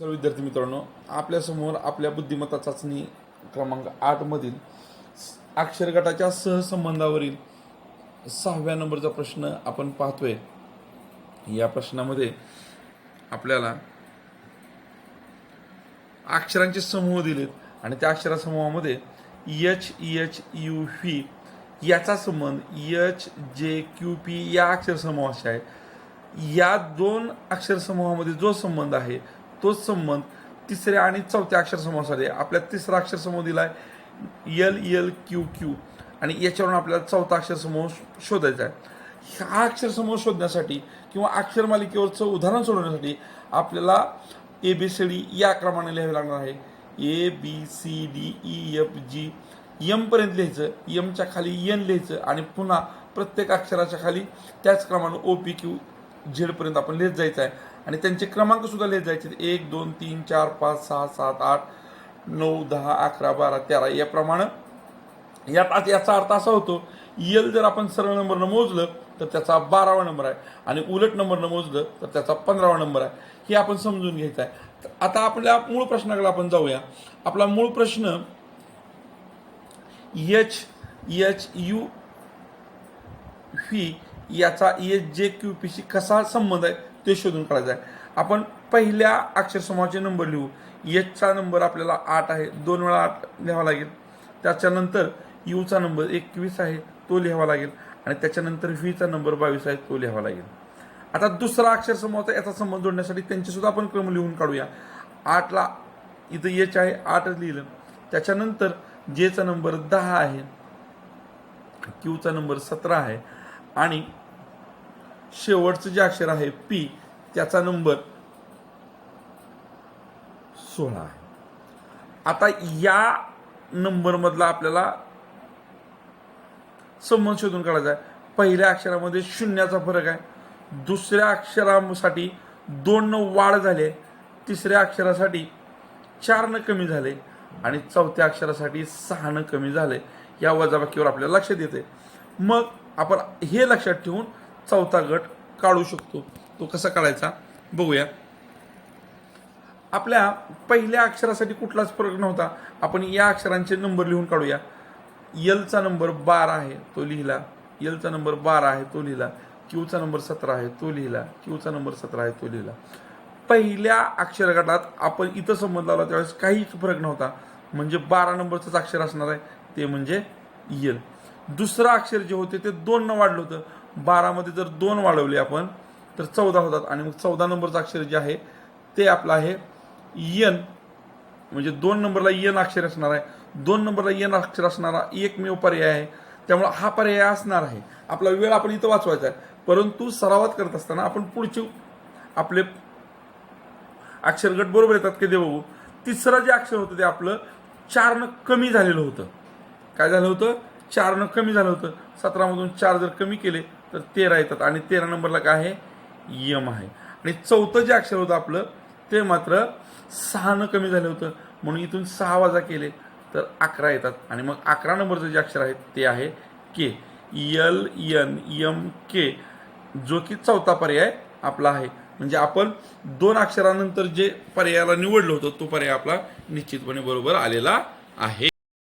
सर्व विद्यार्थी मित्रांनो आपल्यासमोर आपल्या बुद्धिमत्ता चाचणी क्रमांक आठमधील अक्षर गटाच्या सहसंबंधावरील सहाव्या नंबरचा प्रश्न आपण पाहतोय. या प्रश्नामध्ये आपल्याला अक्षरांचे समूह दिलेत आणि त्या अक्षरासमूहामध्ये एच एच यू व्ही याचा संबंध एच जे क्यू पी या अक्षरसमूहाशी आहे. या दोन अक्षरसमूहामध्ये जो संबंध आहे तोच संबंध तिसऱ्या आणि चौथ्या अक्षरसमूहासाठी आहे. आपल्या तिसरा अक्षरसमूह दिला आहे एल एल क्यू क्यू आणि याच्यावरून आपल्याला चौथा अक्षरसमूह शोधायचा आहे. हा अक्षरसमूह शोधण्यासाठी किंवा अक्षर मालिकेवरचं उदाहरण सोडवण्यासाठी आपल्याला ए बी सी डी या क्रमाने लिहावे लागणार आहे. A B C D E e, F G यमपर्यंत लिहायचं. यमच्या खाली एन लिहायचं. आणि पुन्हा प्रत्येक अक्षराच्या खाली त्याच क्रमानं ओ पी क्यू झेडपर्यंत आपण लिहित जायचं आहे. आणि त्यांचे क्रमांकसुद्धा लेत लिहित जायचे एक दोन तीन चार पाच सहा सात आठ नऊ दहा अकरा बारा तेरा याप्रमाणे. यात आता याचा अर्थ असा होतो यल जर आपण सरळ नंबरनं मोजलं तर त्याचा बारावा नंबर आहे. आणि उलट नंबरनं मोजलं तर त्याचा पंधरावा नंबर आहे. हे आपण समजून घ्यायचं आहे. तर आता आपल्या मूळ प्रश्नाकडे आपण जाऊया. आपला मूळ प्रश्न एच एच यू व्ही याचा एच जे क्यू पीशी कसा संबंध आहे ते शोधून काढायचं आहे. आपण पहिल्या अक्षरसमूहाचे नंबर लिहू. एचचा नंबर आपल्याला आठ आहे. दोन वेळा आठ लिहावा लागेल. त्याच्यानंतर यूचा नंबर एकवीस आहे तो लिहावा लागेल. आणि त्याच्यानंतर व्हीचा नंबर बावीस आहे तो लिहावा लागेल. आता दुसरा अक्षरसमूहाचा याचा संबंध जोडण्यासाठी त्यांचेसुद्धा आपण क्रम लिहून काढूया. आठला इथं एच आहे आठच लिहिलं. त्याच्यानंतर जेचा नंबर दहा आहे. क्यूचा नंबर सतरा आहे. आणि शेवटचं जे अक्षर आहे पी त्याचा नंबर सोळा आहे. आता या नंबरमधला आपल्याला संबंध शोधून काढायचा आहे. पहिल्या अक्षरामध्ये शून्याचा फरक आहे. दुसऱ्या अक्षरासाठी दोन वाढ झाले तिसऱ्या अक्षरासाठी चारनं कमी झाले. आणि चौथ्या अक्षरासाठी सहा न कमी झाले. या वजाबाकीवर आपल्याला लक्षात येते मग आपण हे लक्षात ठेवून चौथा गट काढू शकतो. तो कसा काढायचा? बघूया. आपल्या पहिल्या अक्षरासाठी कुठलाच फरक नव्हता. आपण या अक्षरांचे नंबर लिहून काढूया. एलचा नंबर बारा आहे तो लिहिला. एलचा नंबर बारा आहे तो लिहिला. क्यूचा नंबर सतरा आहे तो लिहिला. क्यूचा नंबर सतरा आहे तो लिहिला. पहिल्या अक्षर गटात आपण इथं संबंध लावला त्यावेळेस काहीच फरक नव्हता. म्हणजे बारा नंबरचंच अक्षर असणार आहे ते म्हणजे यल दुसरं अक्षर जे होते ते दोननं वाढलं होतं. बारामध्ये जर दोन वाढवले आपण तर चौदा होतात. आणि मग चौदा नंबरचं अक्षर जे आहे ते आपलं आहे यन म्हणजे दोन नंबरला यन अक्षर असणार आहे. दोन नंबरला यन अक्षर असणारा एकमेव पर्याय आहे. त्यामुळे हा पर्याय असणार आहे. आपला वेळ आपण इथं वाचवायचा आहे. परंतु सरावात करत असताना आपण पुढचे आपले अक्षरगट बरोबर येतात की बघू? तिसरं जे अक्षर होतं ते आपलं चारनं कमी झालेलं होतं. काय झालं होतं? चारनं कमी झालं होतं. सतरामधून चार जर कमी केले तर तेरा येतात. आणि तेरा नंबरला काय आहे? यम आहे. आणि चौथं जे अक्षर होतं आपलं ते मात्र सहानं कमी झालं होतं. म्हणून इथून सहा वाजा केले तर अकरा येतात. आणि मग अकरा नंबरचं जे अक्षर आहे ते आहे K. L N M K. जो की चौथा पर्याय आपला आहे. म्हणजे आपण दोन अक्षरानंतर जे पर्यायाला निवडलं होतं तो पर्याय आपला निश्चितपणे बरोबर आलेला आहे.